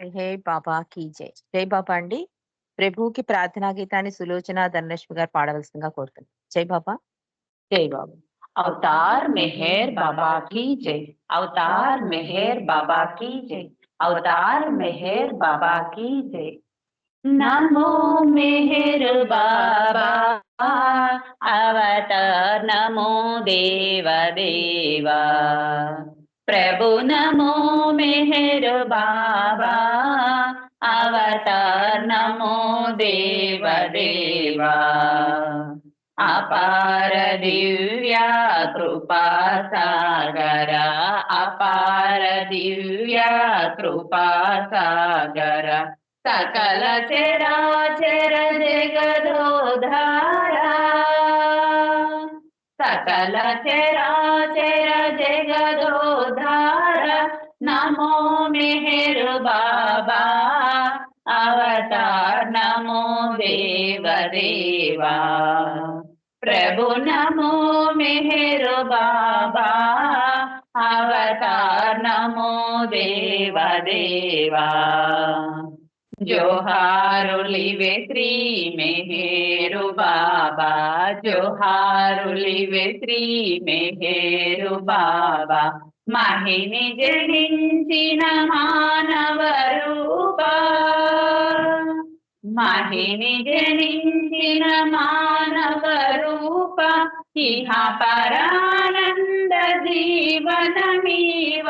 హే బాబా కీ జై జై బాబా అండి ప్రభువుకి ప్రార్థనా గీతాన్ని సులోచన ధనలక్ష్మి గారు పాడవలసిందిగా కోరుతున్నాను జై బాబా जय बाबा अवतार मेहर बाबा की जय अवतार मेहर बाबा की जय अवतार मेहर बाबा की जय नमो मेहर बाबा अवतार नमो देव देवा ప్రభు నమో మెహరు బాబా అవతార్ నమో దేవ దేవా అపార దివ్య కృపా సాగర అపార దివ్య కృపా సాగర సకల చరాచర జగదోధార సకల చరాచర జగదో नमो मेहर बाबा अवतार नमो देव देवा प्रभु नमो मेहर बाबा अवतार नमो देव देवा జోహారులివే శ్రీ మెహేరు బాబా జోహారులివే శ్రీ మెహేరు బాబా మహిని జనించిన మానవ రూపా మహిని జనించిన మానవ రూప ఇహ పరానంద జీవనమీవ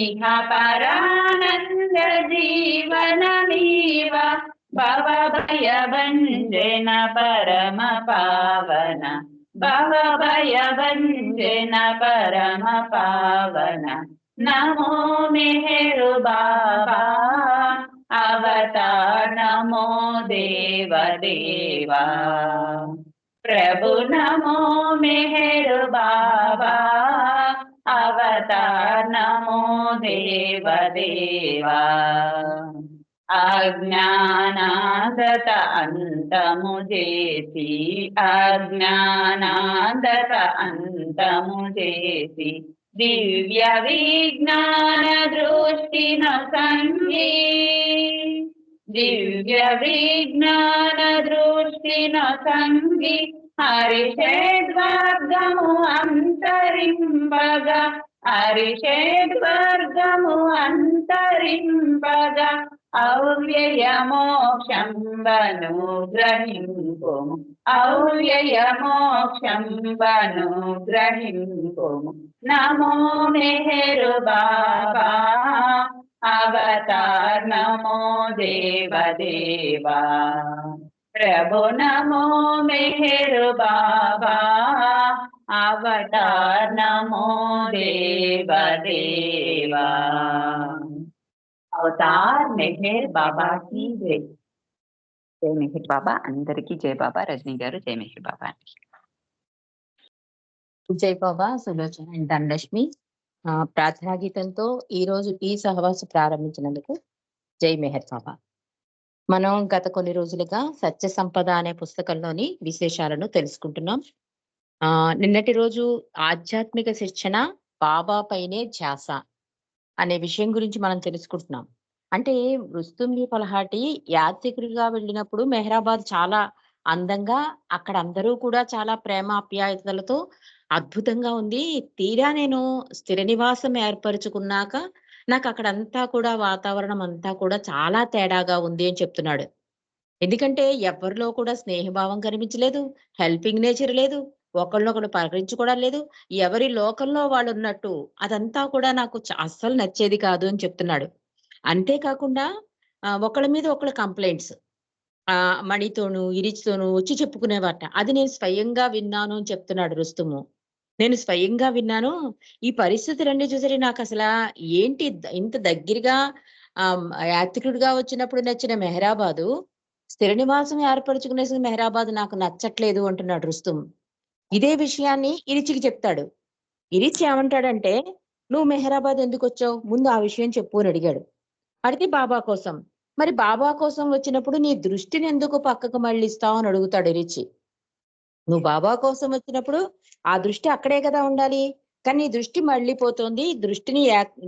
ఇహ పరానంద జీవనమీవ భవ భయ భంజన పరమ పావన भवभयवञ्जन परम पावन नमो मेहरु बाबा अवतार नमो देवदेवा। प्रभु नमो मेहरु बाबा अवतार नमो देवदेवा। అజ్ఞానాదత అంతము చేసి అజ్ఞానాదత అంతము చేసి దివ్య విజ్ఞాన దృష్టిన సంగి దివ్య విజ్ఞాన దృష్టిన సంగి హరిషేద్వర్గము అంతరింపగా హరిషేద్వర్గము అంతరింపగా अव्ययमोक्षं वनुग्रहिं अव्यय अव्ययमोक्षं वनुग्रहिं कुम नमो मेहरु बाबा अवतार नमो देवदेवा। प्रभु नमो मेहरु बाबा अवतार नमो देवदेवा। అవతార్ మెహర్ బాబా కి జై. జై మెహర్ బాబా అందరికీ జై బాబా రజనీ గారు జై మెహర్ బాబా అండి. జై బాబా సులోచన అండ్ ధనలక్ష్మి. ఆ, ప్రార్థనా గీతంతో ఈ రోజు ఈ సహవాసం ప్రారంభించినందుకు జై మెహర్ బాబా. మనం గత కొన్ని రోజులుగా సత్య సంపద అనే పుస్తకంలోని విశేషాలను తెలుసుకుంటున్నాం. ఆ నిన్నటి రోజు ఆధ్యాత్మిక శిక్షణ బాబా పైనే ధ్యాస. అనే విషయం గురించి మనం తెలుసుకుంటున్నాం. అంటే రుస్తుంది పలహాటి యాత్రికుడిగా వెళ్ళినప్పుడు మెహరాబాద్ చాలా అందంగా అక్కడ అందరూ కూడా చాలా ప్రేమ ఆప్యాయతలతో అద్భుతంగా ఉంది. తీరా నేను స్థిర నివాసం ఏర్పరచుకున్నాక నాకు అక్కడ అంతా కూడా వాతావరణం అంతా కూడా చాలా తేడాగా ఉంది అని చెప్తున్నాడు. ఎందుకంటే ఎవరిలో కూడా స్నేహభావం కనిపించలేదు హెల్పింగ్ నేచర్ లేదు. ఒకళ్ళొకడు పలకరించుకోవడం లేదు. ఎవరి లోకంలో వాళ్ళు ఉన్నట్టు అదంతా కూడా నాకు అస్సలు నచ్చేది కాదు అని చెప్తున్నాడు. అంతేకాకుండా ఒకళ్ళ మీద ఒకళ్ళ కంప్లైంట్స్ ఆ మణితోను ఇరిచితోను వచ్చి చెప్పుకునేవాట. అది నేను స్వయంగా విన్నాను అని చెప్తున్నాడు రుస్తుము. నేను స్వయంగా విన్నాను. ఈ పరిస్థితులన్నీ చూసరి నాకు అసలు ఏంటి ఇంత దగ్గరగా యాత్రికుడిగా వచ్చినప్పుడు నచ్చిన మెహరాబాదు స్థిర నివాసం ఏర్పరచుకునే మెహరాబాద్ నాకు నచ్చట్లేదు అంటున్నాడు రుస్తుం ఇదే విషయాన్ని ఇరిచికి చెప్తాడు. ఇరిచి ఏమంటాడంటే నువ్వు మెహరాబాద్ ఎందుకు వచ్చావు? ముందు ఆ విషయం చెప్పు అని అడిగాడు. అడిగితే బాబా కోసం మరి బాబా కోసం వచ్చినప్పుడు నీ దృష్టిని ఎందుకు పక్కకు మళ్ళిస్తావు? అని అడుగుతాడు ఇరిచి. నువ్వు బాబా కోసం వచ్చినప్పుడు ఆ దృష్టి అక్కడే కదా ఉండాలి. కానీ నీ దృష్టి మళ్ళీపోతుంది. దృష్టిని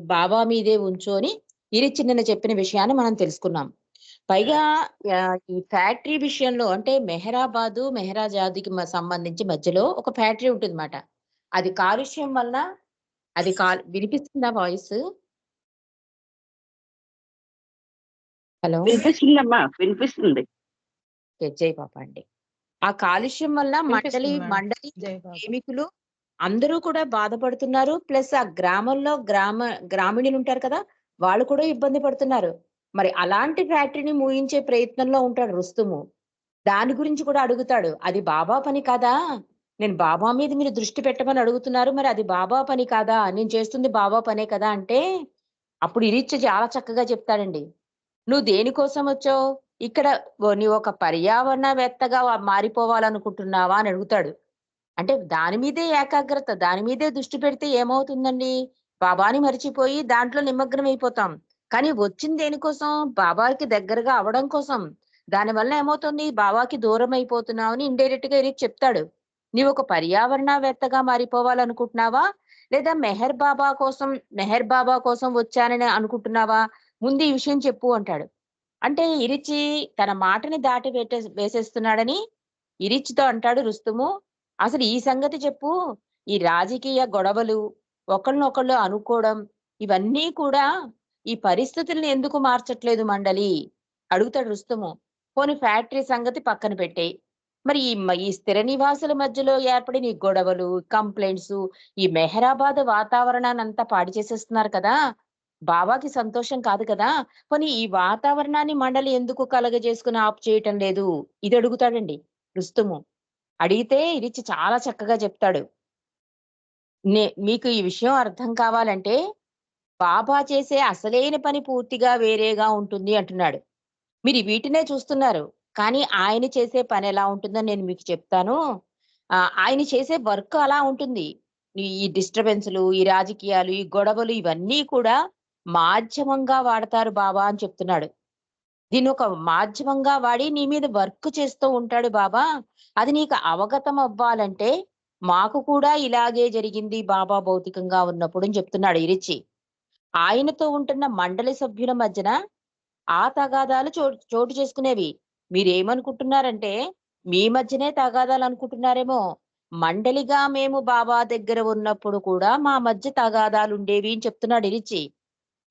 బాబా మీదే ఉంచు అని ఇరిచి నిన్న చెప్పిన విషయాన్ని మనం తెలుసుకున్నాం. పైగా ఈ ఫ్యాక్టరీ విషయంలో అంటే మెహరాబాదు మెహరాజాద్కి సంబంధించి మధ్యలో ఒక ఫ్యాక్టరీ ఉంటుంది అది కాలుష్యం వల్ల అది కా వినిపిస్తుందా వాయిస్? హలో? వినిపిస్తుందమ్మా వినిపిస్తుంది. జై పాప అండి. ఆ కాలుష్యం వల్ల మండలి. మండలి ప్రేమికులు అందరూ కూడా బాధపడుతున్నారు. ప్లస్ ఆ గ్రామంలో గ్రామ గ్రామీణులు ఉంటారు కదా వాళ్ళు కూడా ఇబ్బంది పడుతున్నారు. మరి అలాంటి ఫ్యాక్టరీని మూయించే ప్రయత్నంలో ఉంటాడు రుస్తుము. దాని గురించి కూడా అడుగుతాడు అది బాబా పని కాదా? నేను బాబా మీద మీరు దృష్టి పెట్టమని అడుగుతున్నారు మరి అది బాబా పని కాదా? నేను చేస్తుంది బాబా పనే కదా అంటే అప్పుడు ఇరిచ్చ చాలా చక్కగా చెప్తాడండి. నువ్వు దేనికోసం వచ్చావు? ఇక్కడ నీ ఒక పర్యావరణవేత్తగా మారిపోవాలనుకుంటున్నావా అని అడుగుతాడు. అంటే దాని మీదే ఏకాగ్రత దాని మీదే దృష్టి పెడితే ఏమవుతుందండి? బాబాని మర్చిపోయి దాంట్లో నిమగ్నం అయిపోతాం కానీ వచ్చింది దేనికోసం? బాబాకి దగ్గరగా అవడం కోసం. దానివల్ల ఏమవుతుంది? బాబాకి దూరం అయిపోతున్నావు అని ఇండైరెక్ట్గా ఇరికి చెప్తాడు. నీవు ఒక పర్యావరణవేత్తగా మారిపోవాలనుకుంటున్నావా? లేదా మెహర్ బాబా కోసం మెహర్ బాబా కోసం వచ్చానని అనుకుంటున్నావా? ముందు ఈ విషయం చెప్పు అంటాడు. అంటే ఇరిచి తన మాటని దాటి వేటే వేసేస్తున్నాడని ఇరిచితో అంటాడు రుస్తుము. అసలు ఈ సంగతి చెప్పు. ఈ రాజకీయ గొడవలు ఒకళ్ళనొకళ్ళు అనుకోవడం ఇవన్నీ కూడా ఈ పరిస్థితుల్ని ఎందుకు మార్చట్లేదు మండలి? అడుగుతాడు రుస్తుము. కొన్ని ఫ్యాక్టరీ సంగతి పక్కన పెట్టే. మరి ఈ ఈ స్థిర నివాసుల మధ్యలో ఏర్పడిన ఈ గొడవలు కంప్లైంట్స్ ఈ మెహరాబాద్ వాతావరణాన్ని అంతా పాడు చేసేస్తున్నారు కదా? బాబాకి సంతోషం కాదు కదా? పోనీ ఈ వాతావరణాన్ని మండలి ఎందుకు కలగజేసుకుని ఆప్ చేయటం లేదు? ఇది అడుగుతాడండి రుస్తుము. అడిగితే ఇరిచి చాలా చక్కగా చెప్తాడు. నే మీకు ఈ విషయం అర్థం కావాలంటే బాబా చేసే అసలైన పని పూర్తిగా వేరేగా ఉంటుంది అంటున్నాడు. మీరు వీటినే చూస్తున్నారు కానీ ఆయన చేసే పని ఎలా ఉంటుందో నేను మీకు చెప్తాను. ఆయన చేసే వర్క్ అలా ఉంటుంది. ఈ ఈ డిస్టర్బెన్స్లు ఈ రాజకీయాలు ఈ గొడవలు ఇవన్నీ కూడా మాధ్యమంగా వాడతారు బాబా అని చెప్తున్నాడు. దీన్ని ఒక మాధ్యమంగా వాడి నీ మీద వర్క్ చేస్తూ ఉంటాడు బాబా. అది నీకు అవగతం అవ్వాలంటే మాకు కూడా ఇలాగే జరిగింది బాబా భౌతికంగా ఉన్నప్పుడు అని చెప్తున్నాడు ఇరిచి ఆయనతో ఉంటున్న మండలి సభ్యుల మధ్యన ఆ తగాదాలు చోటు చోటు చేసుకునేవి. మీరేమనుకుంటున్నారంటే మీ మధ్యనే తగాదాలు అనుకుంటున్నారేమో. మండలిగా మేము బాబా దగ్గర ఉన్నప్పుడు కూడా మా మధ్య తగాదాలు ఉండేవి అని చెప్తున్నాడు ఇరిచి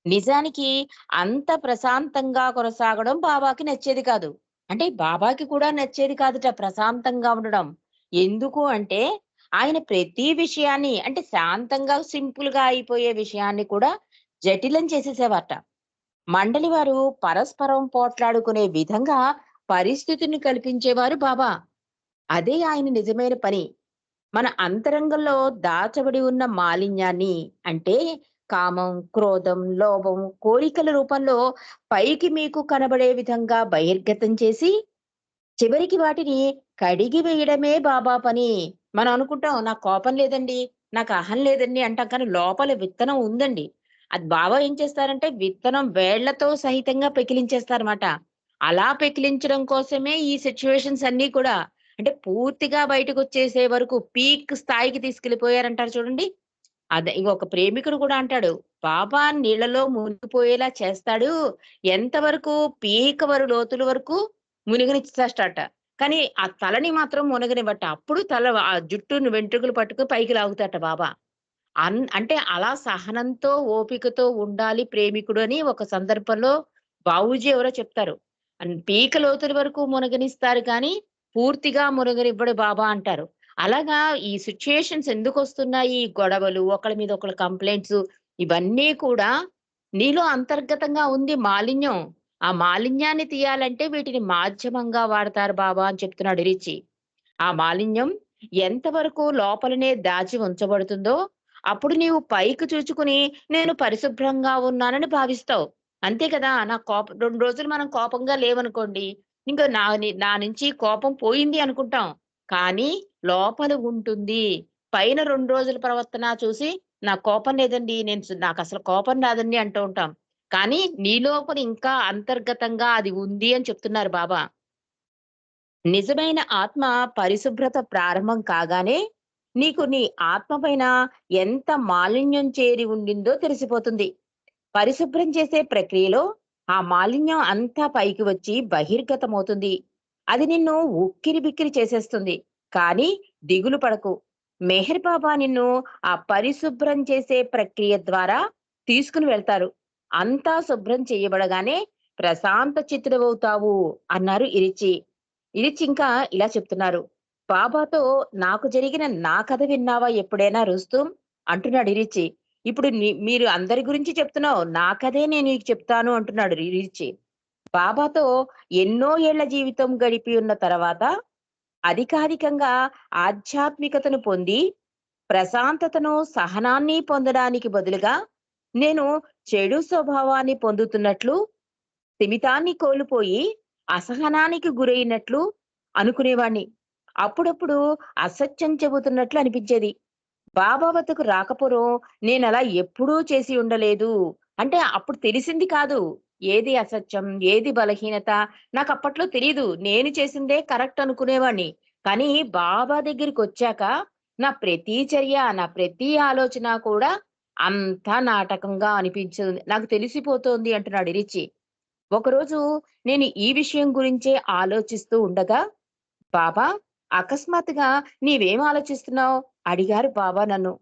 నిజానికి అంత ప్రశాంతంగా కొనసాగడం బాబాకి నచ్చేది కాదు. అంటే బాబాకి కూడా నచ్చేది కాదుట ప్రశాంతంగా ఉండడం. ఎందుకు అంటే ఆయన ప్రతి విషయాన్ని అంటే శాంతంగా సింపుల్గా అయిపోయే విషయాన్ని కూడా జటిలం చేసేసేవారట మండలి వారు పరస్పరం పోట్లాడుకునే విధంగా పరిస్థితిని కల్పించేవారు బాబా. అదే ఆయన నిజమైన పని. మన అంతరంగంలో దాచబడి ఉన్న మాలిన్యాన్ని అంటే కామం క్రోధం లోభం కోరికల రూపంలో పైకి మీకు కనబడే విధంగా బహిర్గతం చేసి చివరికి వాటిని కడిగి వేయడమే బాబా పని. మనం అనుకుంటాం నాకు కోపం లేదండి నాకు అహం లేదండి అంటాం కానీ లోపల విత్తనం ఉందండి. అది బాబా ఏం చేస్తారంటే విత్తనం వేళ్ళతో సహితంగా పెకిలించేస్తారన్నమాట. అలా పెకిలించడం కోసమే ఈ సిచ్యువేషన్స్ అన్ని కూడా అంటే పూర్తిగా బయటకు వచ్చేసే వరకు పీక్ స్థాయికి తీసుకెళ్ళిపోయారంటారు చూడండి. అదే ఒక ప్రేమికుడు కూడా అంటాడు బాబా నీళ్ళలో మునిగిపోయేలా చేస్తాడు ఎంతవరకు పీక వరు లోతుల వరకు మునిగనిచ్చేస్తాడట. కానీ ఆ తలని మాత్రం మునగనివ్వట. అప్పుడు తల ఆ జుట్టును వెంట్రుకలు పట్టుకు పైకి లాగుతాట బాబా. అన్ అంటే అలా సహనంతో ఓపికతో ఉండాలి ప్రేమికుడు అని ఒక సందర్భంలో బావుజీ ఎవరో చెప్తారు. పీక లోతుల వరకు మునగనిస్తారు కానీ పూర్తిగా మునగనివ్వడు బాబా అంటారు. అలాగా ఈ సిచ్యుయేషన్స్ ఎందుకు వస్తున్నాయి ఈ గొడవలు ఒకళ్ళ మీద ఒకళ్ళ కంప్లైంట్స్ ఇవన్నీ కూడా నీలో అంతర్గతంగా ఉంది మాలిన్యం. ఆ మాలిన్యాన్ని తీయాలంటే వీటిని మాధ్యమంగా వాడతారు బాబా అని చెప్తున్నాడు రిచి. ఆ మాలిన్యం ఎంతవరకు లోపలనే దాచి ఉంచబడుతుందో అప్పుడు నీవు పైకి చూచుకుని నేను పరిశుభ్రంగా ఉన్నానని భావిస్తావు. అంతే కదా నా కోపం రెండు రోజులు మనం కోపంగా లేవనుకోండి ఇంకా నా ని- నా నుంచి కోపం పోయింది అనుకుంటాం. కానీ లోపల ఉంటుంది. పైన రెండు రోజుల ప్రవర్తన చూసి నా కోపం లేదండి నేను నాకు అసలు కోపం రాదండి అంటూ ఉంటాం. కానీ నీ లోపల ఇంకా అంతర్గతంగా అది ఉంది అని చెప్తున్నారు బాబా. నిజమైన ఆత్మ పరిశుభ్రత ప్రారంభం కాగానే నీకు నీ ఆత్మ పైన ఎంత మాలిన్యం చేరి ఉండిందో తెలిసిపోతుంది. పరిశుభ్రం చేసే ప్రక్రియలో ఆ మాలిన్యం అంతా పైకి వచ్చి బహిర్గతమవుతుంది. అది నిన్ను ఉక్కిరి బిక్కిరి చేసేస్తుంది. కానీ దిగులు పడకు. మెహర్ బాబా నిన్ను ఆ పరిశుభ్రం చేసే ప్రక్రియ ద్వారా తీసుకుని వెళ్తారు. అంతా శుభ్రం చేయబడగానే ప్రశాంత చిత్తుడవుతావు అన్నారు ఇరిచి. ఇరిచి ఇంకా ఇలా చెప్తున్నారు. బాబాతో నాకు జరిగిన నా కథ విన్నావా ఎప్పుడైనా రుస్తూ? అంటున్నాడు ఇరిచి. ఇప్పుడు మీరు అందరి గురించి చెప్తున్నావు. నా కథే నేను నీకు చెప్తాను అంటున్నాడు ఇరిచి. బాబాతో ఎన్నో ఏళ్ళ జీవితం గడిపి ఉన్న తర్వాత అధికారికంగా ఆధ్యాత్మికతను పొంది ప్రశాంతతను సహనాన్ని పొందడానికి బదులుగా నేను చెడు స్వభావాన్ని పొందుతున్నట్లు స్థిమితాన్ని కోల్పోయి అసహనానికి గురైనట్లు అనుకునేవాణ్ణి. అప్పుడప్పుడు అసత్యం చెబుతున్నట్లు అనిపించేది. బాబా వద్దకు రాకపోవడం నేను అలా ఎప్పుడూ చేసి ఉండలేదు. అంటే అప్పుడు తెలిసింది కాదు ఏది అసత్యం ఏది బలహీనత? నాకు అప్పట్లో తెలియదు నేను చేసిందే కరెక్ట్ అనుకునేవాణ్ణి. కానీ బాబా దగ్గరికి వచ్చాక నా ప్రతి చర్య నా ప్రతి ఆలోచన కూడా అంతా నాటకంగా అనిపించింది. నాకు తెలిసిపోతోంది అంటున్నాడు రిచి. ఒకరోజు నేను ఈ విషయం గురించే ఆలోచిస్తూ ఉండగా బాబా అకస్మాత్తుగా నీవేం ఆలోచిస్తున్నావు? అడిగారు బాబా నన్ను.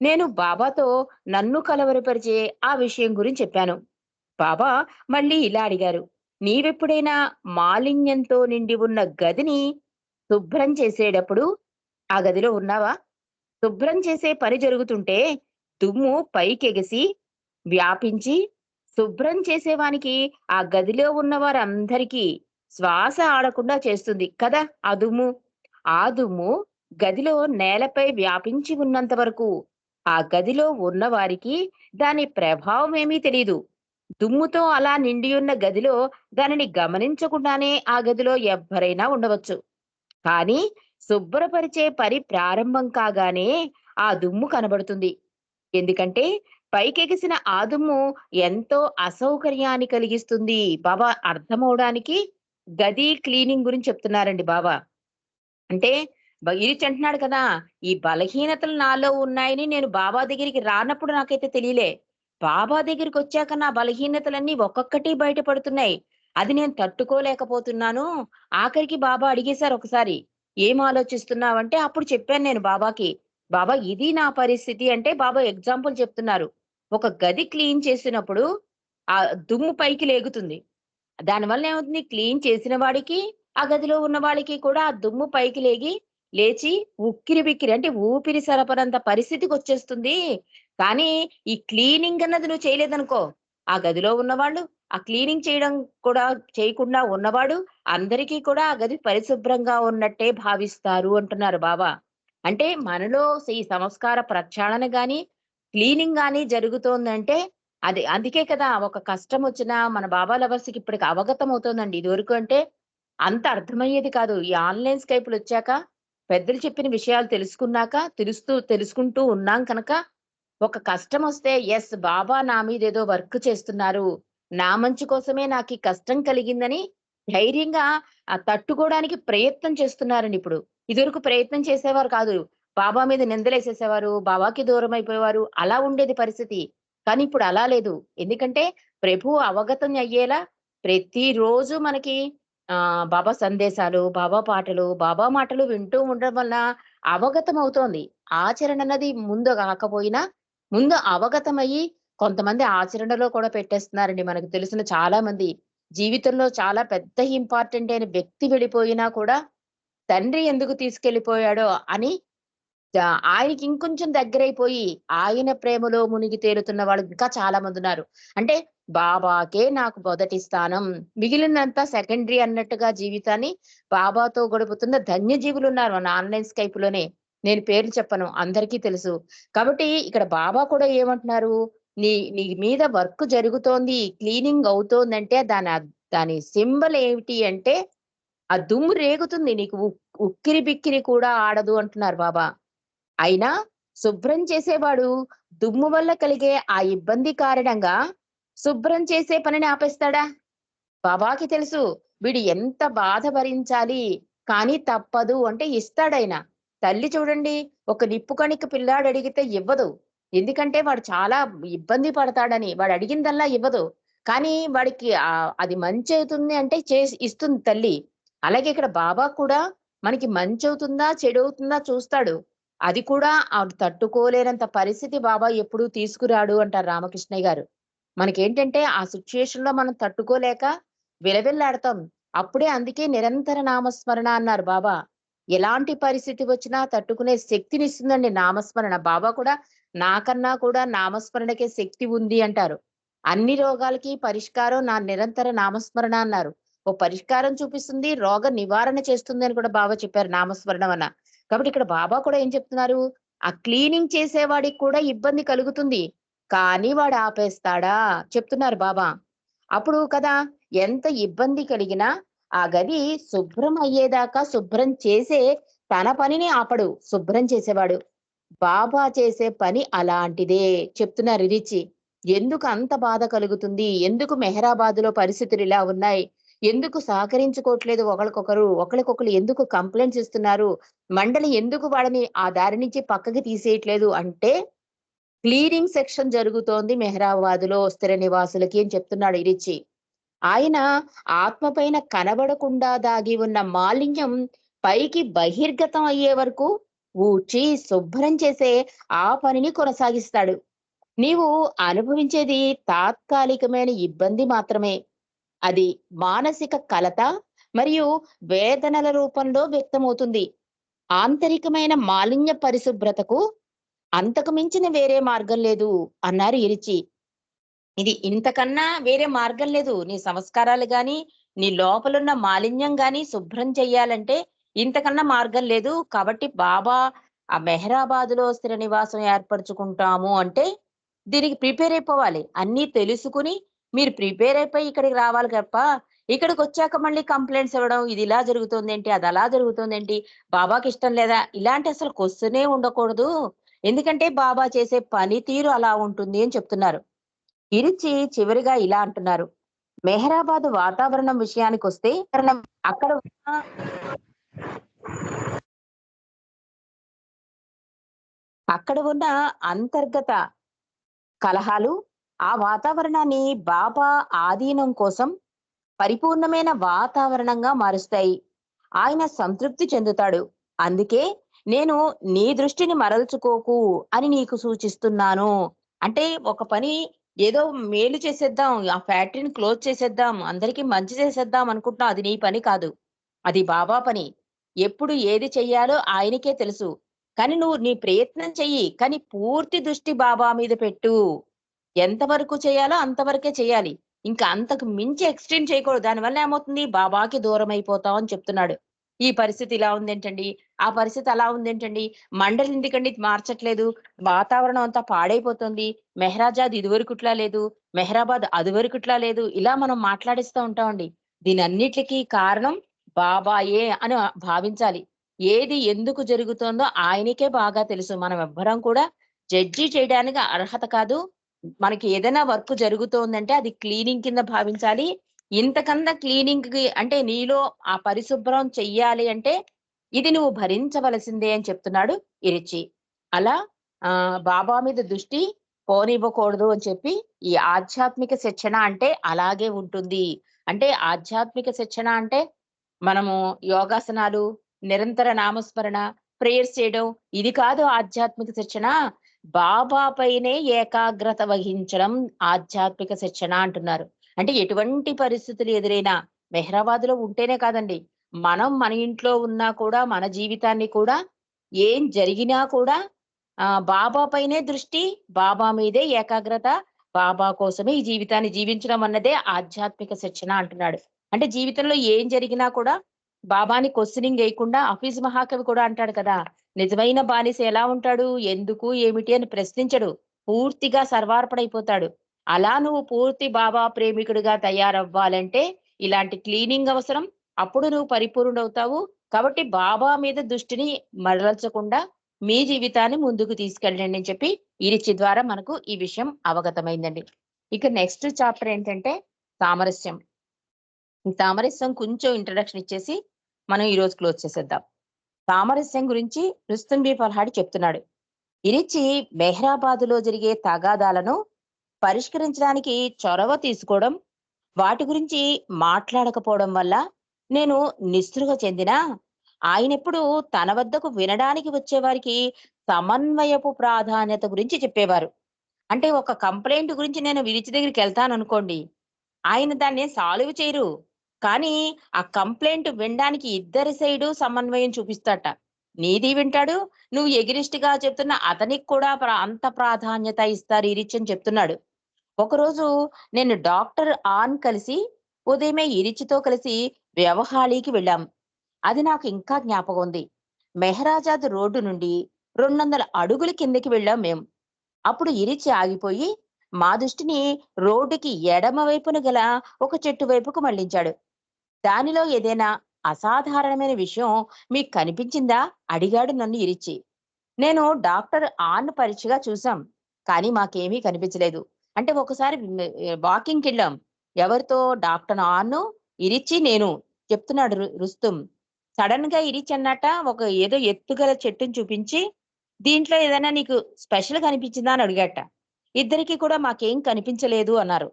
నేను బాబాతో నన్ను కలవరపరిచే ఆ విషయం గురించి చెప్పాను. బాబా మళ్ళీ ఇలా అడిగారు. నీవెప్పుడైనా మాలిన్యంతో నిండి ఉన్న గదిని శుభ్రం చేసేటప్పుడు ఆ గదిలో ఉన్నావా? శుభ్రం చేసే పని జరుగుతుంటే దుమ్ము పైకెగసి వ్యాపించి శుభ్రం చేసేవానికి ఆ గదిలో ఉన్న వారందరికీ శ్వాస ఆడకుండా చేస్తుంది కదా ఆ దుమ్ము. ఆ దుమ్ము గదిలో నేలపై వ్యాపించి ఉన్నంత వరకు. ఆ గదిలో ఉన్న వారికి దాని ప్రభావం ఏమీ తెలియదు దుమ్ముతో అలా నిండి ఉన్న గదిలో దానిని గమనించకుండానే ఆ గదిలో ఎవ్వరైనా ఉండవచ్చు. కానీ శుభ్రపరిచే పని ప్రారంభం కాగానే ఆ దుమ్ము కనబడుతుంది. ఎందుకంటే పైకెగిసిన ఆ దుమ్ము ఎంతో అసౌకర్యాన్ని కలిగిస్తుంది బాబా. అర్థమవడానికి గది క్లీనింగ్ గురించి చెప్తున్నారండి బాబా. అంటే ఇరిచి అంటున్నాడు కదా ఈ బలహీనతలు నాలో ఉన్నాయని నేను బాబా దగ్గరికి రానప్పుడు నాకైతే తెలియలే. బాబా దగ్గరికి వచ్చాక నా బలహీనతలన్నీ ఒక్కొక్కటి బయటపడుతున్నాయి. అది నేను తట్టుకోలేకపోతున్నాను. ఆఖరికి బాబా అడిగేశారు ఒకసారి ఏం ఆలోచిస్తున్నావంటే అప్పుడు చెప్పాను నేను బాబాకి బాబా ఇది నా పరిస్థితి. అంటే బాబా ఎగ్జాంపుల్ చెప్తున్నారు. ఒక గది క్లీన్ చేసినప్పుడు ఆ దుమ్ము పైకి లేగుతుంది. దానివల్ల ఏమవుతుంది? క్లీన్ చేసిన వాడికి ఆ గదిలో ఉన్న వాళ్ళకి కూడా ఆ దుమ్ము పైకి లేగి లేచి ఉక్కిరి బిక్కిరి అంటే ఊపిరి సరపనంత పరిస్థితికి వచ్చేస్తుంది. కానీ ఈ క్లీనింగ్ అన్నది నువ్వు చేయలేదనుకో ఆ గదిలో ఉన్నవాళ్ళు ఆ క్లీనింగ్ చేయడం కూడా చేయకుండా ఉన్నవాడు అందరికీ కూడా ఆ గది పరిశుభ్రంగా ఉన్నట్టే భావిస్తారు అంటున్నారు బాబా అంటే మనలో ఈ సంస్కార ప్రక్షాళన గాని క్లీనింగ్ గాని జరుగుతోందంటే అది అందుకే కదా ఒక కష్టం వచ్చినా మన బాబా లవర్స్కి ఇప్పటికి అవగతం అవుతోందండి ఇదివరకు అంటే అంత అర్థమయ్యేది కాదు. ఈ ఆన్లైన్ స్కైపులు వచ్చాక పెద్దలు చెప్పిన విషయాలు తెలుసుకున్నాక తెలుస్తూ తెలుసుకుంటూ ఉన్నాం కనుక ఒక కష్టం వస్తే ఎస్ బాబా నా మీద ఏదో వర్క్ చేస్తున్నారు. నా మంచి కోసమే నాకు ఈ కష్టం కలిగిందని ధైర్యంగా ఆ తట్టుకోవడానికి ప్రయత్నం చేస్తున్నారండి ఇప్పుడు. ఇదివరకు ప్రయత్నం చేసేవారు కాదు. బాబా మీద నిందలేసేసేవారు బాబాకి దూరం అయిపోయేవారు. అలా ఉండేది పరిస్థితి. కానీ ఇప్పుడు అలా లేదు. ఎందుకంటే ప్రభు అవగతం అయ్యేలా ప్రతిరోజు మనకి ఆ బాబా సందేశాలు బాబా పాటలు బాబా మాటలు వింటూ ఉండడం వల్ల అవగతం అవుతోంది ఆచరణ అన్నది ముందు కాకపోయినా ముందు అవగతమయ్యి కొంతమంది ఆచరణలో కూడా పెట్టేస్తున్నారండి. మనకు తెలిసిన చాలా మంది జీవితంలో చాలా పెద్ద ఇంపార్టెంట్ అయిన వ్యక్తి వెళ్ళిపోయినా కూడా తండ్రి ఎందుకు తీసుకెళ్ళిపోయాడో అని ఆయనకి ఇంకొంచెం దగ్గరైపోయి ఆయన ప్రేమలో మునిగి తేలుతున్న వాళ్ళు ఇంకా చాలా మంది ఉన్నారు. అంటే బాబాకే నాకు మొదటి స్థానం. మిగిలినంత సెకండరీ అన్నట్టుగా జీవితాన్ని బాబాతో గడుపుతున్న ధన్యజీవులు ఉన్నారు మన ఆన్లైన్ స్కైప్లోనే. నేను పేర్లు చెప్పను అందరికీ తెలుసు. కాబట్టి ఇక్కడ బాబా కూడా ఏమంటున్నారు? నీ నీ మీద వర్క్ జరుగుతోంది క్లీనింగ్ అవుతోందంటే దాని దాని సింబల్ ఏమిటి అంటే ఆ దుమ్ము రేగుతుంది నీకు ఉక్- ఉక్కిరి బిక్కిరి కూడా ఆడదు అంటున్నారు బాబా. అయినా శుభ్రం చేసేవాడు దుమ్ము వల్ల కలిగే ఆ ఇబ్బంది కారణంగా శుభ్రం చేసే పనిని ఆపేస్తాడా? బాబాకి తెలుసు వీడు ఎంత బాధ భరించాలి కానీ తప్పదు అంటే ఇస్తాడైనా. తల్లి చూడండి ఒక నిప్పు కణిక పిల్లాడు అడిగితే ఇవ్వదు. ఎందుకంటే వాడు చాలా ఇబ్బంది పడతాడని వాడు అడిగిందల్లా ఇవ్వదు. కానీ వాడికి అది మంచి అవుతుంది అంటే చేసి ఇస్తుంది తల్లి. అలాగే ఇక్కడ బాబా కూడా మనకి మంచి అవుతుందా చెడు అవుతుందా చూస్తాడు. అది కూడా ఆ తట్టుకోలేనంత పరిస్థితి బాబా ఎప్పుడూ తీసుకురాడు అంటారు రామకృష్ణయ్య గారు. మనకేంటంటే ఆ సిచ్యుయేషన్లో మనం తట్టుకోలేక విలవిల్లాడతాం. అప్పుడే అందుకే నిరంతర నామస్మరణ అన్నారు బాబా. ఎలాంటి పరిస్థితి వచ్చినా తట్టుకునే శక్తిని ఇస్తుందండి నామస్మరణ. బాబా కూడా నాకన్నా కూడా నామస్మరణకే శక్తి ఉంది అంటారు. అన్ని రోగాలకి పరిష్కారం నా నిరంతర నామస్మరణ అన్నారు. ఓ పరిష్కారం చూపిస్తుంది రోగ నివారణ చేస్తుంది అని కూడా బాబా చెప్పారు నామస్మరణం అన్న కాబట్టి ఇక్కడ బాబా కూడా ఏం చెప్తున్నారు? ఆ క్లీనింగ్ చేసేవాడికి కూడా ఇబ్బంది కలుగుతుంది. కానీ వాడు ఆపేస్తాడా? చెప్తున్నారు బాబా. అప్పుడు కదా ఎంత ఇబ్బంది కలిగినా ఆ గది శుభ్రం అయ్యేదాకా శుభ్రం చేసే తన పనిని ఆపడు శుభ్రం చేసేవాడు. బాబా చేసే పని అలాంటిదే చెప్తున్నారు రిచి. ఎందుకు అంత బాధ కలుగుతుంది? ఎందుకు మెహరాబాద్లో పరిస్థితులు ఇలా ఉన్నాయి? ఎందుకు సహకరించుకోవట్లేదు ఒకరికొకరు ఒకరికొకరు ఎందుకు కంప్లైంట్స్ ఇస్తున్నారు? మండలి ఎందుకు వాడిని ఆ దారి నుంచి పక్కకి తీసేయట్లేదు? అంటే క్లీనింగ్ సెక్షన్ జరుగుతోంది మెహరాబాద్లో స్థిర నివాసులకి అని చెప్తున్నాడు ఇరిచి. ఆయన ఆత్మ పైన కనబడకుండా దాగి ఉన్న మాలిన్యం పైకి బహిర్గతం అయ్యే వరకు ఊడ్చి శుభ్రం చేసే ఆ పనిని కొనసాగిస్తాడు. నీవు అనుభవించేది తాత్కాలికమైన ఇబ్బంది మాత్రమే. అది మానసిక కలత మరియు వేదనల రూపంలో వ్యక్తమవుతుంది. ఆంతరికమైన మాలిన్య పరిశుభ్రతకు అంతకు మించిన వేరే మార్గం లేదు అన్నారు ఇరిచి. ఇది ఇంతకన్నా వేరే మార్గం లేదు. నీ సంస్కారాలు గాని నీ లోపలున్న మాలిన్యం గాని శుభ్రం చెయ్యాలంటే ఇంతకన్నా మార్గం లేదు. కాబట్టి బాబా ఆ మెహరాబాద్లో స్థిర నివాసం ఏర్పరచుకుంటాము అంటే దీనికి ప్రిపేర్ అయిపోవాలి. అన్ని తెలుసుకుని మీరు ప్రిపేర్ అయిపోయి ఇక్కడికి రావాలి తప్ప ఇక్కడికి వచ్చాక మళ్ళీ కంప్లైంట్స్ ఇవ్వడం ఇది ఇలా జరుగుతుంది ఏంటి అది అలా జరుగుతుంది ఏంటి బాబాకి ఇష్టం లేదా? ఇలాంటి అసలు క్వశ్చనే ఉండకూడదు. ఎందుకంటే బాబా చేసే పనితీరు అలా ఉంటుంది అని చెప్తున్నారు. ఇరిచి చివరిగా ఇలా అంటున్నారు. మెహరాబాద్ వాతావరణం విషయానికి వస్తే అక్కడ అక్కడ ఉన్న అంతర్గత కలహాలు ఆ వాతావరణాన్ని బాబా ఆధీనం కోసం పరిపూర్ణమైన వాతావరణంగా మారుస్తాయి. ఆయన సంతృప్తి చెందుతాడు. అందుకే నేను నీ దృష్టిని మరల్చుకోకు అని నీకు సూచిస్తున్నాను. అంటే ఒక పని ఏదో మేలు చేసేద్దాం ఆ ఫ్యాక్టరీని క్లోజ్ చేసేద్దాం అందరికీ మంచి చేసేద్దాం అనుకుంటున్నావు. అది నీ పని కాదు. అది బాబా పని. ఎప్పుడు ఏది చెయ్యాలో ఆయనకే తెలుసు. కానీ నువ్వు నీ ప్రయత్నం చెయ్యి. కానీ పూర్తి దృష్టి బాబా మీద పెట్టు. ఎంతవరకు చేయాలో అంతవరకే చేయాలి. ఇంకా అంతకు మించి ఎక్స్టెండ్ చేయకూడదు. దానివల్ల ఏమవుతుంది? బాబాకి దూరం అయిపోతావు అని చెప్తున్నాడు. ఈ పరిస్థితి ఇలా ఉందేంటండి? ఆ పరిస్థితి అలా ఉందేంటండి? మండలి ఎందుకండి మార్చట్లేదు? వాతావరణం అంతా పాడైపోతుంది. మెహరాజాద్ ఇదివరకుట్లా లేదు. మెహరాబాద్ అదివరకుట్లా లేదు. ఇలా మనం మాట్లాడిస్తూ ఉంటామండి. దీని అన్నిటికీ కారణం బాబాయే అని భావించాలి. ఏది ఎందుకు జరుగుతోందో ఆయనకే బాగా తెలుసు. మనం ఎవ్వరం కూడా జడ్జి చేయడానికి అర్హత కాదు. మనకి ఏదైనా వర్క్ జరుగుతోందంటే అది క్లీనింగ్ కింద భావించాలి. ఇంతకన్నా క్లీనింగ్కి అంటే నీలో ఆ పరిశుభ్రం చెయ్యాలి అంటే ఇది నువ్వు భరించవలసిందే అని చెప్తున్నాడు ఇరిచి అలా ఆ బాబా మీద దృష్టి పోనివ్వకూడదు అని చెప్పి ఈ ఆధ్యాత్మిక శిక్షణ అంటే అలాగే ఉంటుంది. అంటే ఆధ్యాత్మిక శిక్షణ అంటే మనము యోగాసనాలు నిరంతర నామస్మరణ ప్రేయర్స్ చేయడం ఇది కాదు ఆధ్యాత్మిక శిక్షణ. బాబా పైనే ఏకాగ్రత వహించడం ఆధ్యాత్మిక శిక్షణ అంటున్నారు. అంటే ఎటువంటి పరిస్థితులు ఎదురైనా మెహ్రాబాద్లో ఉంటేనే కాదండి. మనం మన ఇంట్లో ఉన్నా కూడా మన జీవితాన్ని కూడా ఏం జరిగినా కూడా ఆ బాబా పైనే దృష్టి బాబా మీదే ఏకాగ్రత బాబా కోసమే ఈ జీవితాన్ని జీవించడం అన్నదే ఆధ్యాత్మిక శిక్షణ అంటున్నాడు. అంటే జీవితంలో ఏం జరిగినా కూడా బాబాని క్వశ్చనింగ్ చేయకుండా హఫీజ్ మహాకవి కూడా అంటాడు కదా నిజమైన బానిస ఎలా ఉంటాడు? ఎందుకు? ఏమిటి? అని ప్రశ్నించడు. పూర్తిగా సర్వార్పడైపోతాడు అలా నువ్వు పూర్తి బాబా ప్రేమికుడిగా తయారవ్వాలంటే ఇలాంటి క్లీనింగ్ అవసరం. అప్పుడు నువ్వు పరిపూర్ణుడవుతావు. కాబట్టి బాబా మీద దృష్టిని మరల్చకుండా మీ జీవితాన్ని ముందుకు తీసుకెళ్ళండి అని చెప్పి ఇరిచి ద్వారా మనకు ఈ విషయం అవగతమైందండి. ఇక నెక్స్ట్ చాప్టర్ ఏంటంటే సామరస్యం. ఈ సామరస్యం కొంచెం ఇంట్రడక్షన్ ఇచ్చేసి మనం ఈరోజు క్లోజ్ చేసేద్దాం. సామరస్యం గురించి రుస్తుం బి చెప్తున్నాడు. ఇరిచి మెహ్రాబాదులో జరిగే తగాదాలను పరిష్కరించడానికి చొరవ తీసుకోవడం వాటి గురించి మాట్లాడకపోవడం వల్ల నేను నిస్పృహ చెందిన ఆయనెప్పుడు తన వద్దకు వినడానికి వచ్చేవారికి సమన్వయపు ప్రాధాన్యత గురించి చెప్పేవారు. అంటే ఒక కంప్లైంట్ గురించి నేను విరిచి దగ్గరికి వెళ్తాను అనుకోండి ఆయన దాన్ని సాల్వ్ చేయరు. కానీ ఆ కంప్లైంట్ వినడానికి ఇద్దరి సైడు సమన్వయం చూపిస్తాట. నీది వింటాడు నువ్వు ఎగిరిస్ట్గా చెప్తున్న అతనికి కూడా అంత ప్రాధాన్యత ఇస్తారు ఇరిచి అని చెప్తున్నాడు. ఒకరోజు నేను డాక్టర్ ఆన్ కలిసి ఉదయమే ఇరిచితో కలిసి వ్యవహాళీకి వెళ్ళాం. అది నాకు ఇంకా జ్ఞాపకం ఉంది. మెహరాజాద్ రోడ్డు నుండి రెండు వందల అడుగుల కిందకి వెళ్ళాం మేము అప్పుడు ఇరిచి ఆగిపోయి మా దృష్టిని రోడ్డుకి ఎడమ వైపున గల ఒక చెట్టు వైపుకు మళ్ళించాడు దానిలో ఏదైనా అసాధారణమైన విషయం మీకు కనిపించిందా? అడిగాడు నన్ను ఇరిచి. నేను డాక్టర్ ఆన్ పరీక్షగా చూసాం కానీ మాకేమీ కనిపించలేదు. అంటే ఒకసారి వాకింగ్కి వెళ్ళాం ఎవరితో? డాక్టర్ ఆన్ ఇరిచి నేను చెప్తున్నాడు రుస్తుం. సడన్గా ఇరిచి అన్నట ఒక ఏదో ఎత్తుగల చెట్టుని చూపించి దీంట్లో ఏదైనా నీకు స్పెషల్ కనిపించిందా? అని అడిగాట. ఇద్దరికి కూడా మాకేం కనిపించలేదు అన్నారు.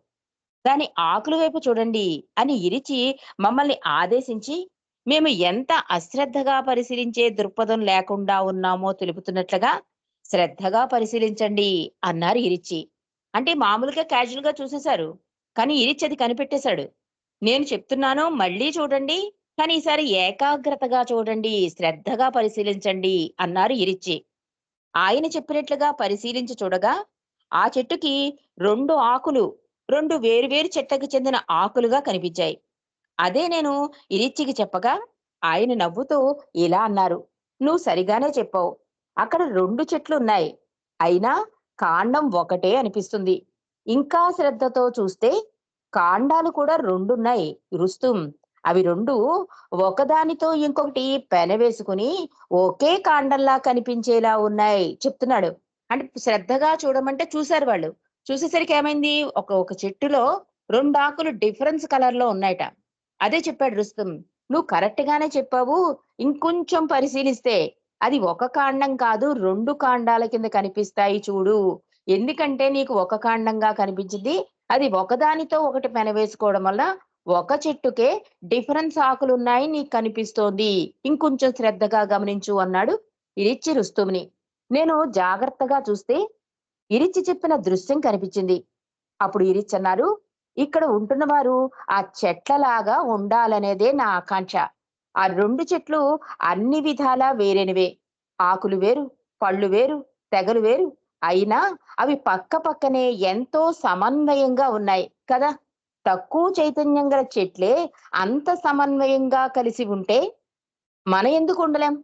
దాని ఆకుల వైపు చూడండి అని ఇరిచి మమ్మల్ని ఆదేశించి మేము ఎంత అశ్రద్ధగా పరిశీలించే దృక్పథం లేకుండా ఉన్నామో తెలుపుతున్నట్లుగా శ్రద్ధగా పరిశీలించండి అన్నారు ఇరిచి. అంటే మామూలుగా క్యాజువల్గా చూసేశారు కానీ ఇరిచి అది కనిపెట్టేశాడు. నేను చెప్తున్నాను మళ్ళీ చూడండి కానీ ఈసారి ఏకాగ్రతగా చూడండి శ్రద్ధగా పరిశీలించండి అన్నారు ఇరిచి. ఆయన చెప్పినట్లుగా పరిశీలించి చూడగా ఆ చెట్టుకి రెండు ఆకులు రెండు వేరువేరు చెట్లకు చెందిన ఆకులుగా కనిపించాయి. అదే నేను ఇరిచ్చికి చెప్పగా ఆయన నవ్వుతూ ఇలా అన్నారు. నువ్వు సరిగానే చెప్పావు. అక్కడ రెండు చెట్లు ఉన్నాయి అయినా కాండం ఒకటే అనిపిస్తుంది. ఇంకా శ్రద్ధతో చూస్తే కాండాలు కూడా రెండున్నాయి. రుస్తుం. అవి రెండు ఒకదానితో ఇంకొకటి పెనవేసుకుని ఒకే కాండంలా కనిపించేలా ఉన్నాయి చెప్తున్నాడు. అంటే శ్రద్ధగా చూడమంటే చూశారు వాళ్ళు. చూసేసరికి ఏమైంది? ఒక ఒక చెట్టులో రెండు ఆకులు డిఫరెన్స్ కలర్లో ఉన్నాయట. అదే చెప్పాడు రుస్తుం నువ్వు కరెక్ట్ గానే చెప్పావు. ఇంకొంచెం పరిశీలిస్తే అది ఒక కాండం కాదు రెండు కాండాల కింద కనిపిస్తాయి చూడు. ఎందుకంటే నీకు ఒక కాండంగా కనిపించింది. అది ఒకదానితో ఒకటి పెనవేసుకోవడం వల్ల ఒక చెట్టుకే డిఫరెన్స్ ఆకులు ఉన్నాయి నీకు కనిపిస్తోంది. ఇంకొంచెం శ్రద్ధగా గమనించు అన్నాడు ఇరిచి రుస్తుముని. నేను జాగ్రత్తగా చూస్తే ఇరిచి చెప్పిన దృశ్యం కనిపించింది. అప్పుడు ఇరిచి అన్నారు ఇక్కడ ఉంటున్న వారు ఆ చెట్లలాగా ఉండాలనేదే నా ఆకాంక్ష. ఆ రెండు చెట్లు అన్ని విధాలా వేరేనివే. ఆకులు వేరు పళ్ళు వేరు తెగలు వేరు. అయినా అవి పక్క పక్కనే ఎంతో సమన్వయంగా ఉన్నాయి కదా. తక్కువ చైతన్యం గల చెట్లే అంత సమన్వయంగా కలిసి ఉంటే మన ఎందుకు ఉండలేం?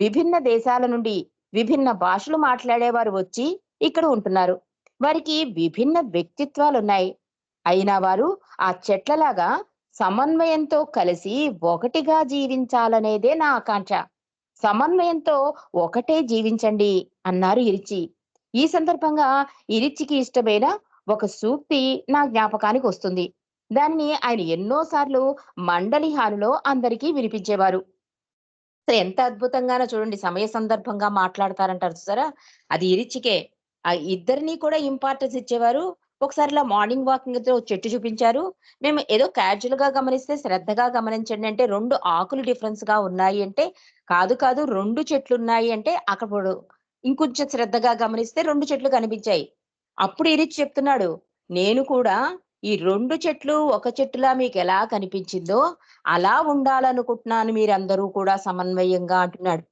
విభిన్న దేశాల నుండి విభిన్న భాషలు మాట్లాడేవారు వచ్చి ఇక్కడ ఉంటున్నారు. వారికి విభిన్న వ్యక్తిత్వాలు ఉన్నాయి అయినా వారు ఆ చెట్లలాగా సమన్వయంతో కలిసి ఒకటిగా జీవించాలనేదే నా ఆకాంక్ష. సమన్వయంతో ఒకటే జీవించండి అన్నారు ఇరిచి. ఈ సందర్భంగా ఇరిచికి ఇష్టమైన ఒక సూక్తి నా జ్ఞాపకానికి వస్తుంది. దాన్ని ఆయన ఎన్నోసార్లు మండలి హాలులో అందరికీ వినిపించేవారు. ఎంత అద్భుతంగానో చూడండి సమయ సందర్భంగా మాట్లాడతారంటారు చూసారా? అది ఇరిచికే. ఆ ఇద్దరిని కూడా ఇంపార్టెన్స్ ఇచ్చేవారు. ఒకసారి ఇలా మార్నింగ్ వాకింగ్తో చెట్టు చూపించారు. మేము ఏదో క్యాజువల్గా గమనిస్తే శ్రద్ధగా గమనించండి అంటే రెండు ఆకులు డిఫరెన్స్గా ఉన్నాయి అంటే కాదు కాదు రెండు చెట్లు ఉన్నాయి అంటే అక్కడ ఇంకొంచెం శ్రద్ధగా గమనిస్తే రెండు చెట్లు కనిపించాయి. అప్పుడు ఇరిచి చెప్తున్నాడు నేను కూడా ఈ రెండు చెట్లు ఒక చెట్టులా మీకు ఎలా కనిపించిందో అలా ఉండాలనుకుంటున్నాను మీరందరూ కూడా సమన్వయంగా అంటున్నాడు.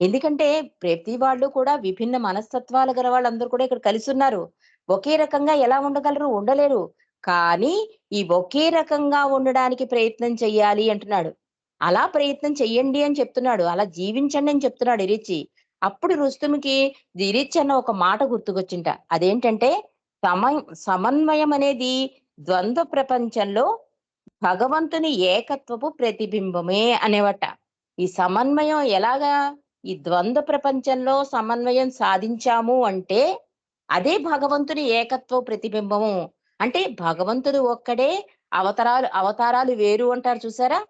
ఎందుకంటే ప్రతి వాళ్ళు కూడా విభిన్న మనస్తత్వాలు గల వాళ్ళందరూ కూడా ఇక్కడ కలిసి ఉన్నారు. ఒకే రకంగా ఎలా ఉండగలరు? ఉండలేరు. కానీ ఈ ఒకే రకంగా ఉండడానికి ప్రయత్నం చెయ్యాలి అంటున్నాడు. అలా ప్రయత్నం చెయ్యండి అని చెప్తున్నాడు. అలా జీవించండి అని చెప్తున్నాడు ఇరిచి. అప్పుడు రుస్తుమికి ఇరిచి అన్న ఒక మాట గుర్తుకొచ్చింట. అదేంటంటే సమ సమన్వయం అనేది ద్వంద్వ ప్రపంచంలో భగవంతుని ఏకత్వపు ప్రతిబింబమే అనేవట. ఈ సమన్వయం ఎలాగా? ఈ ద్వంద్వ ప్రపంచంలో సమన్వయం సాధించాము అంటే అదే భగవంతుని ఏకత్వ ప్రతిబింబము. అంటే భగవంతుడు ఒక్కడే అవతారాలు అవతారాలు వేరు అంటారు చూసారా?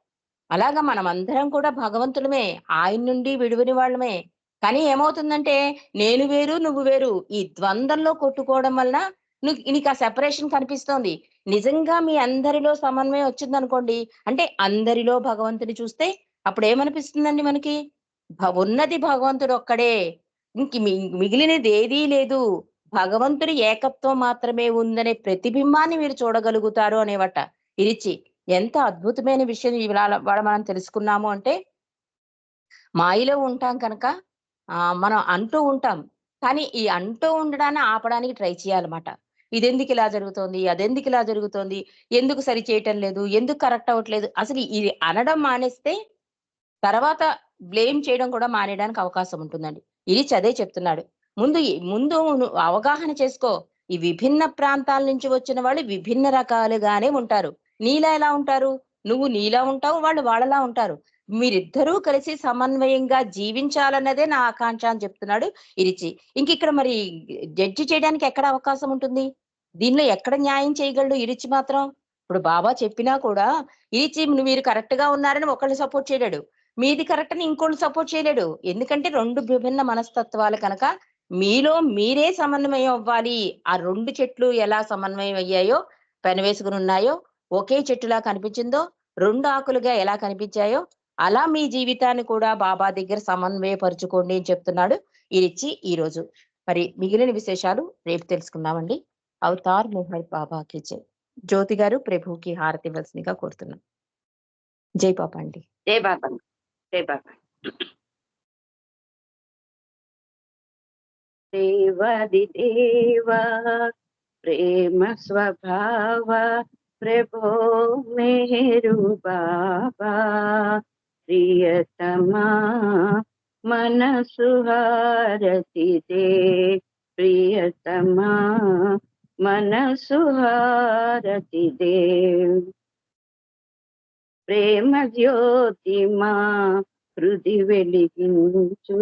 అలాగా మనం అందరం కూడా భగవంతులమే ఆయన నుండి విడువని వాళ్ళమే. కానీ ఏమవుతుందంటే నేను వేరు నువ్వు వేరు ఈ ద్వంద్వంలో కొట్టుకోవడం వలన నీకు ఆ సెపరేషన్ కనిపిస్తోంది. నిజంగా మీ అందరిలో సమన్వయం వచ్చింది అనుకోండి అంటే అందరిలో భగవంతుని చూస్తే అప్పుడు ఏమనిపిస్తుందండి మనకి ఉన్నది భగవంతుడు ఒక్కడే. ఇంక మి- మిగిలినది ఏదీ లేదు. భగవంతుడి ఏకత్వం మాత్రమే ఉందనే ప్రతిబింబాన్ని మీరు చూడగలుగుతారు అనేవట. ఇరిచి ఎంత అద్భుతమైన విషయం ఇవాళ మనం తెలుసుకున్నాము అంటే మాయలో ఉంటాం కనుక మనం అంటూ ఉంటాం. కానీ ఈ అంటూ ఉండడాన్ని ఆపడానికి ట్రై చేయాలన్నమాట. ఇదెందుకు ఇలా జరుగుతోంది? అదెందుకు ఇలా జరుగుతోంది? ఎందుకు సరి చేయటం లేదు? ఎందుకు కరెక్ట్ అవ్వట్లేదు? అసలు ఇది అనడం మానేస్తే తర్వాత బ్లేమ్ చేయడం కూడా మానేయడానికి అవకాశం ఉంటుందండి. ఇది చదే చెప్తున్నాడు. ముందు ముందు నువ్వు అవగాహన చేసుకో. ఈ విభిన్న ప్రాంతాల నుంచి వచ్చిన వాళ్ళు విభిన్న రకాలుగానే ఉంటారు. నీలా ఎలా ఉంటారు? నువ్వు నీలా ఉంటావు వాళ్ళు వాళ్ళలా ఉంటారు. మీరిద్దరూ కలిసి సమన్వయంగా జీవించాలన్నదే నా ఆకాంక్ష అని చెప్తున్నాడు ఇరిచి. ఇంక ఇక్కడ మరి జడ్జి చేయడానికి ఎక్కడ అవకాశం ఉంటుంది? దీనిలో ఎక్కడ న్యాయం చేయగలడు ఇరిచి మాత్రం? ఇప్పుడు బాబా చెప్పినా కూడా ఇరిచి మీరు కరెక్ట్గా ఉన్నారని ఒకళ్ళు సపోర్ట్ చేయలేడు. మీది కరెక్ట్ అని ఇంకోళ్ళు సపోర్ట్ చేయలేడు. ఎందుకంటే రెండు విభిన్న మనస్తత్వాలు కనుక మీలో మీరే సమన్వయం అవ్వాలి. ఆ రెండు చెట్లు ఎలా సమన్వయం అయ్యాయో పెనవేసుకుని ఉన్నాయో ఒకే చెట్టులా కనిపించిందో రెండు ఆకులుగా ఎలా కనిపించాయో అలా మీ జీవితాన్ని కూడా బాబా దగ్గర సమన్వయపరుచుకోండి అని చెప్తున్నాడు ఇరిచి ఈ రోజు. మరి మిగిలిన విశేషాలు రేపు తెలుసుకుందామండి. అవతార్ మోహర్ బాబాకి జై. జ్యోతి గారు ప్రభుకి హారతి ఇవ్వాల్సిందిగా కోరుతున్నాం. జై బాబా అండి. జై బాబా జై బాబా దేవాది దేవా ప్రేమ స్వభావ ప్రభో మేరు బాబా ప్రియతమా మనసు హారతి ప్రియతమా మనసు హారతి ప్రేమ జ్యోతిమా హృది వెలిగించు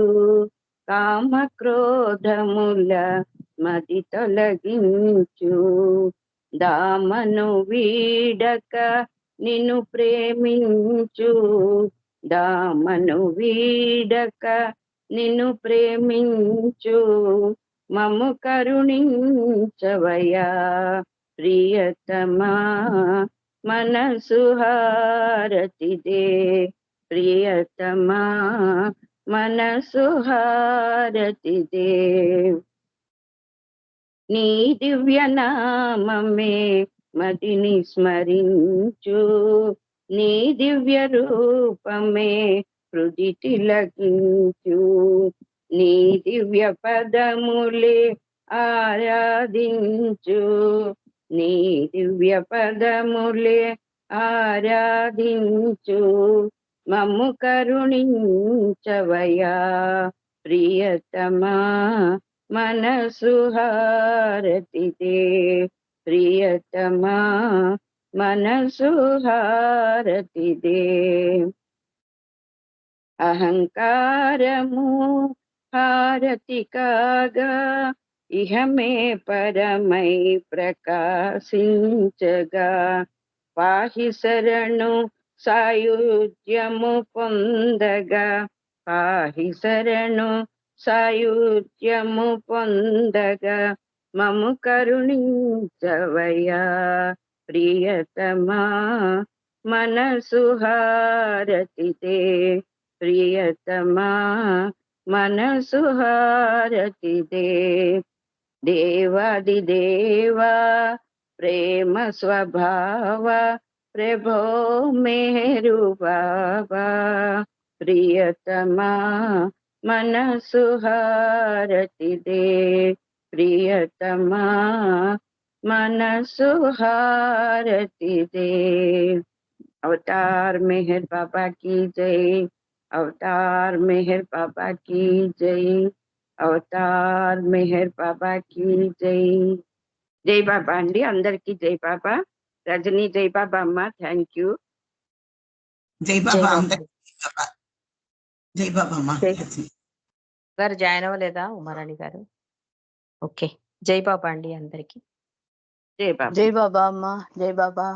కామక్రోధముల మది తొలగించు. దామను వీడక నిన్ను ప్రేమించు. దామను వీడక నిన్ను ప్రేమించు. మము కరుణించవయా ప్రియతమా మనసు హారతిదే. ప్రియతమా మనసు హారతిదే నీ దివ్య నామమే మదిని స్మరించు. నీ దివ్య రూపమే హృది తిలకించు నీ దివ్య పదములే ఆరాధించు. నీ దివ్య పదములే ఆరాధించు. మమ్ము కరుణించవయా ప్రియతమా మనసు హారతిదే ప్రియతమా మనసు హారతిదే అహంకారము హారతి కాగా ఇహమే పరమై ప్రకాశించగా. పాహి శరణు సాయుధ్యము పొందగా పాహి శరణు సాయుధ్యము పొందగా మము కరుణించవయా ప్రియతమా మనసు హారతితే ప్రియతమా మనసు హారతిదే దేవాది దేవా ప్రేమ స్వభావ प्रभो मेरु बाबा, प्रियतमा मन सुहारति दे। प्रियतमा मन सुहारति दे। अवतार मेहर बाबा की जय। अवतार मेहर बाबा की जय। अवतार मेहर बाबा की जय। जय बाबा, अंडी, अंदर की जय बाबा। జై బాబా అమ్మ థ్యాంక్ యూ జై జై బాబా బాబా. అందరికీ జై బాబా జై బాబా అమ్మా జై. గారు జాయిన్ అవ్వలేదా ఉమారాణి గారు ఓకే జై బాబా అండి అందరికి జై బాబా జై బాబా అమ్మ జై బాబా